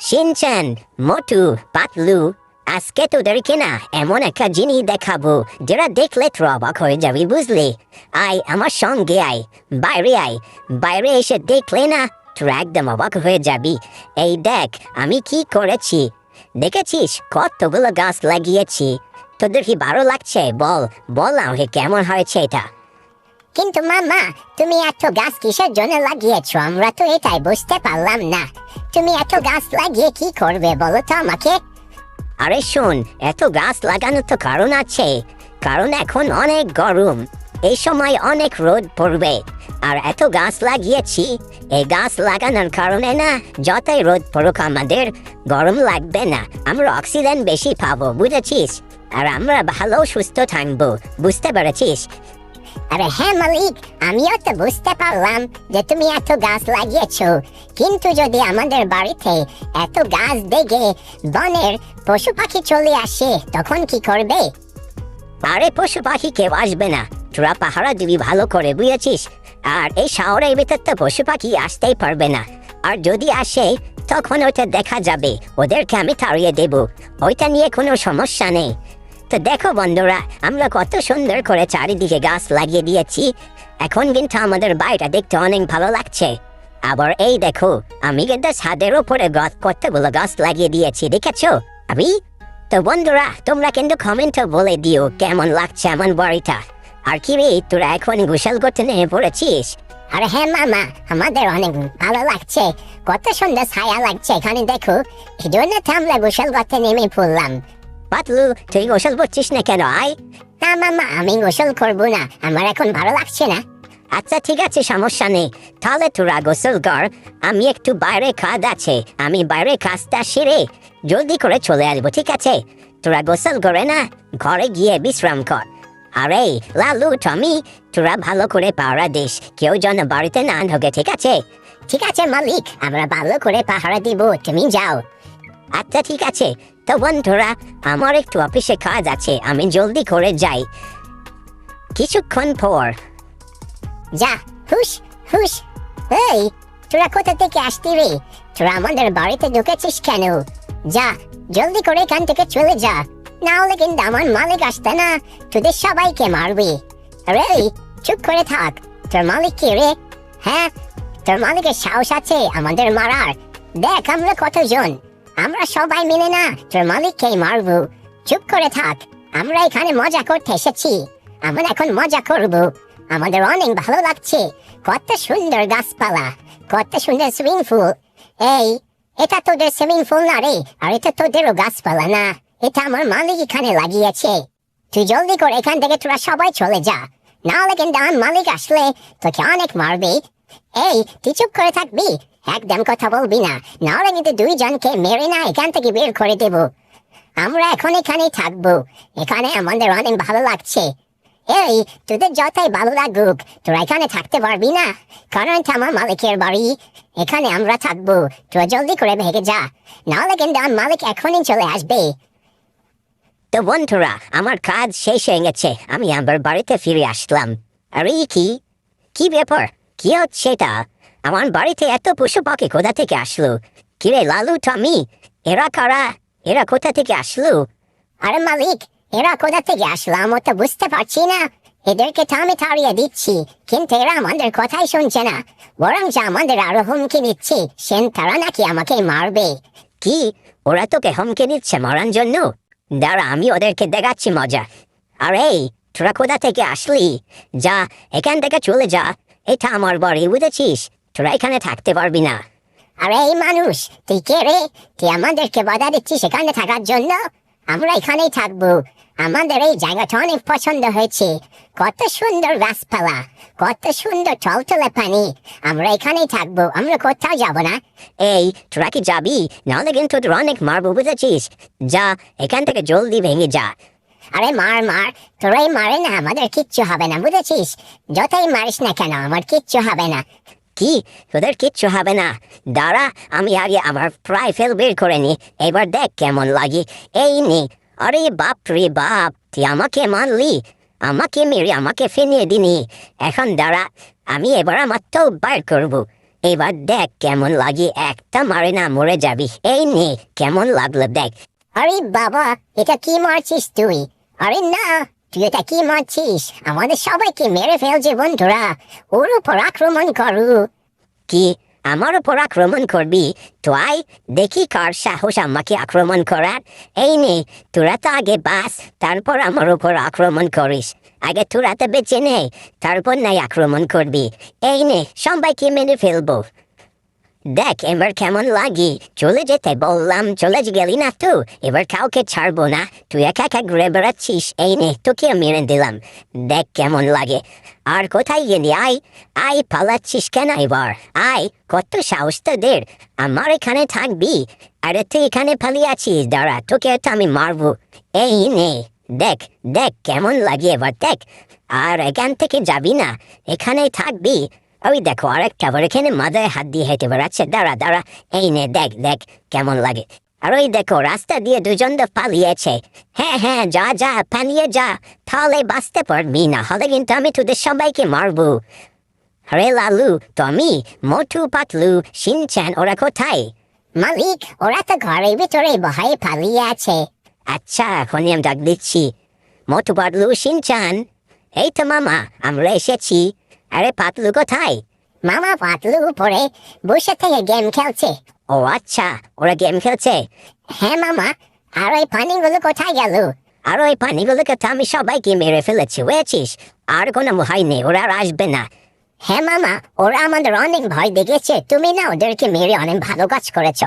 Shinchan Motu Patlu আজকে তোদেরকে না এমন একটা জিনিস দেখাবো যেটা দেখলে তোর অবাক হয়ে যাবি বুঝলি আয় আমার সঙ্গে আয় বাইরে আয় বাইরে এসে দেখলে না তোর একদম অবাক হয়ে যাবি এই দেখ আমি কি করেছি দেখেছিস কতগুলো গাছ লাগিয়েছি তোদের কি ভালো লাগছে বল বল আমাকে কেমন হয়েছে এটা কিন্তু মামা তুমি এত গাছ কিসের জন্য লাগিয়েছো আমরা তো এটাই বুঝতে পারলাম না তুমি এত গাছ লাগিয়ে কি করবে বলো তো আমাকে? আরে শোন, এত গাছ লাগানোর তো কারণ আছে। কারণ এখন অনেক গরম। এই সময় অনেক রোদ পড়বে। আর এত গাছ লাগিয়েছি, এই গাছ লাগানোর কারণে না যতই রোদ পড়ুক আমাদের, গরম লাগবে না। আমরা অক্সিজেন বেশি পাবো, বুঝেছিস? আর আমরা ভালো, সুস্থ থাকব, বুঝতে পেরেছিস? আরে হ্যাঁ মালিক, আমিও তো বুঝতে পারলাম যে তুমি এত গাছ লাগিয়েছো। কিন্তু যদি আমাদের বাড়িতে এত গাছ দেখে বনের পশু পাখি চলে আসে, তখন কি করবে? আরে, পশু পাখি কেউ আসবে না। তোরা পাহারা দিবি, ভালো করে, বুঝেছিস? আর এই শহরের ভিতর তো পশু পাখি আসতেই পারবে না। আর যদি আসে, তখন ওইটা দেখা যাবে। ওদেরকে আমি তাড়িয়ে দেব। ওইটা নিয়ে কোনো সমস্যা নেই। তো দেখো বন্ধুরা, আমরা কত সুন্দর করে চারিদিকে গাছ লাগিয়ে দিয়েছি। এখন কিন্তু আমাদের বাড়িটা দেখতে অনেক ভালো লাগছে। আবার এই দেখো, আমি কিন্তু ছাদের উপরে গাছ কতগুলো গাছ লাগিয়ে দিয়েছি, দেখেছ? আমি? তো বন্ধুরা, তোমরা কিন্তু কমেন্টে বলে দিও কেমন লাগছে আমার বাড়িটা। আর কি রে, তোরা এখন গোসল করতে নিয়ে পড়েছিস? আর হ্যাঁ মামা, আমাদের অনেক ভালো লাগছে। কত সুন্দর ছায়া লাগছে এখানে দেখো। এই জন্য তো আমরা গোসল করতে নেমে পড়লাম। পাতলু, তুই গোসল করছিস না কেন, আয়। না মামা আমি গোসল করব না, আমার এখন ভালো লাগছে না। আচ্ছা ঠিক আছে, সমস্যা নেই। তাহলে তোরা গোসল কর, আমি একটু বাইরে কাজ আছে, আমি বাইরে কাজটা সেরে জলদি করে চলে আসব, ঠিক আছে? তোরা গোসল করে না, ঘরে গিয়ে বিশ্রাম কর। আরে, লালু, টমি, তোরা ভালো করে পাহারা দিস, কেউ যেন বাড়িতে না ঢোকে, ঠিক আছে? ঠিক আছে, মালিক, আমরা ভালো করে পাহারা দিব, তুমি যাও। আচ্ছা ঠিক আছে। তো বন্ধুরা, আমার একটু অফিসে কাজ আছে, আমি জলদি করে যাই। কিছুক্ষণ পর। যা হুস হুস এই, তোরা কোথা থেকে আসতি রে? তোরা আমাদের বাড়িতে ঢুকেছিস কেন? যা, জলদি করে এখান থেকে চলে যা। না হলে কিন্তু আমার মালিক আসতে না। তোদের সবাইকে মারবি। রে চুপ করে থাক। তোর মালিক কি রে? হ্যাঁ তোর মালিকের সাহস আছে আমাদের মারার। দেখ, আমরা কতজন। আমরা সবাই মিলে না, তোর মালিককেই মারবো। চুপ করে থাক, আমরা এখানে মজা করতে এসেছি। আমরা এখন মজা করব। আমাদের অনেক ভালো লাগছে। কত সুন্দর গাছপালা, কত সুন্দর সুইমিং পুল। এই, এটা তোদের সুইমিং পুল না রে? আর এটা তোদেরও গাছপালা না। এটা আমার মালিক এখানে লাগিয়েছে। তুই জলদি করে এখান থেকে তোরা সবাই চলে যা। না হলে কিন্তু আমার মালিক আসলে তোকে অনেক মারবে। এই, তুই চুপ করে থাকবি। একদম কথা বলবি না। না হলে কিন্তু দুইজনকে মেরে না এখান থেকে বের করে দেব। আমরা এখন এখানেই থাকব। এখানে আমাদের অনেক ভালো লাগছে। এই, তোদের যতই ভালো লাগুক, তোরা এখানে থাকতে পারবি না। কারণ আমার মালিকের বাড়ি। এখানে আমরা থাকব। তোরা জলদি করে ভেগে যা। নাহলে কিন্তু আমার মালিক এখনই চলে আসবে। তো বন্ধুরা, আমার কাজ শেষ হয়ে গেছে। আমি আমার বাড়িতে ফিরে আসলাম। আরে কি? কি ব্যাপার? কি হচ্ছে এটা? আমার বাড়িতে এত পশু পাখি কোথা থেকে আসলো? কিরে লালু, টমি, এরা কারা? এরা কোথা থেকে আসলো? আরে মালিক, এরা কোথা থেকে আসলো? আমি তো বুঝতে পারছি না। এদেরকে তো আমি তাড়িয়ে দিচ্ছি, কিন্তু এরা আমাদের কথাই শুনছে না। বরং যে আমাদের আরও হুমকি দিচ্ছে, সেন তারা নাকি আমাকে মারবে। কি? ওরা তোকে হমকে দিচ্ছে মরার জন্য? দাঁড়া, আমি ওদেরকে দেখাচ্ছি মজা। আর আরে তোরা কোথা থেকে আসলি? যা, এখান থেকে চলে যা। এটা আমার বাড়ি বুঝেছিস? তোরা এখানে থাকতে পারবি না। আরে এই মানুষ তুই কে রে? তুই আমাদেরকে বাধা দিচ্ছিস এখানে থাকার জন্য? আমরা এখানেই থাকব। আমাদের এই জায়গাটা অনেক পছন্দ হয়েছে। কত সুন্দর গাছপালা কত সুন্দর টলটলে পানি। আমরা এখানেই থাকব আমরা কোথাও যাব না। এই তোরা কি যাবি? নাহলে কিন্তু তোর অনেক মারবো বুঝেছিস? যা এখান থেকে জলদি ভেঙে যা। আরে মার মার, তোরাই মারে না আমাদের কিচ্ছু হবে না, বুঝেছিস? যতই মারিস না কেন, আমার কিচ্ছু হবে না। কি? তোদের কিচ্ছু হবে না? দাঁড়া, আমি আগে আমার প্রায় ফেল বের করে নি। এবার দেখ কেমন লাগে। এই নি। আরে বাপ রে বাপ, তুই আমাকে মারলি। আমাকে মেরে আমাকে ফেনিয়ে দিনি এখন দাঁড়া, আমি এবার আমার তো বার করব। এবার দেখ কেমন লাগে, একটা মারে না মরে যাবি। এই নে, কেমন লাগল দেখ। আরে বাবা, এটা কি মারছিস তুই? আরে না, তুই এটা কি মারছিস? আমাদের সবাইকে মেরে ফেলছে বন্ধুরা। ওর উপর আক্রমণ করু। কি? আমার উপর আক্রমণ করবি? তো আয় দেখি কার সাহস আমাকে আক্রমণ করার। এই নে, তোরা তো আগে বাস, তারপর আমার উপর আক্রমণ করিস। আগে তোরা তো বেঁচে নে, তারপর নাই আক্রমণ করবি। এই নে, সবাইকে মেনে ফেলব। দেখ, এবার কেমন লাগি। চলে যেতে বললাম, চলে গেলি না তো এবার কাউকে ছাড়বো না। তুই একা একা ঘুরে বেড়াচ্ছিস, এই নে, তোকে মেরে দিলাম। দেখ কেমন লাগে। আর কোথায় গেলি? আয় আয়, পালাচ্ছিস কেন এবার? আয়, কত সাহস তোদের। আমার এখানে থাকবি। আরে তুই এখানে পালিয়ে আছিস, দাঁড়া, তোকে তো আমি মারবো। এই নে, দেখ দেখ কেমন লাগে এবার, দেখ। আর এখান থেকে যাবি না। এখানেই থাকবি। ওই দেখো আরেকটা আবার এখানে মাথায় হাত দিয়ে হেঁটে বেড়াচ্ছে। দাঁড়া দাঁড়া, এই নে, দেখ দেখ কেমন লাগে। আর ওই দেখো, রাস্তা দিয়ে দুজন তো পালিয়েছে। হ্যাঁ হ্যাঁ যা যা, পালিয়ে যা। তাহলে বাঁচতে পারবি, না হলে কিন্তু আমি তোদের সবাইকে মারবো। হরে লালু তুমি মোটু পাতলু সিনচান ওরা কোথায়? মালিক, ওরা তো ঘরের ভিতরে ভয়ে পালিয়ে আছে। আচ্ছা এখনই আমি ডাক দিচ্ছি। মোটু পাতলু সিনচান এই তো মামা, আমরা এসেছি। আরে পাতলু কোথায় মামা পাতলু উপরে বসে থেকে গেম খেলছে। ও আচ্ছা ওরা গেম খেলছে? হ্যাঁ মামা আর ওই পানিগুলো কোথায় গেল? আর ওই পানিগুলোকে তো আমি সবাইকে মেরে ফেলেছি বুঝেছিস? আর কোনো ভয় নেই ওরা আর আসবে না। হ্যাঁ মামা ওরা আমাদের অনেক ভয় দেখেছে তুমি না ওদেরকে মেরে অনেক ভালো কাজ করেছ।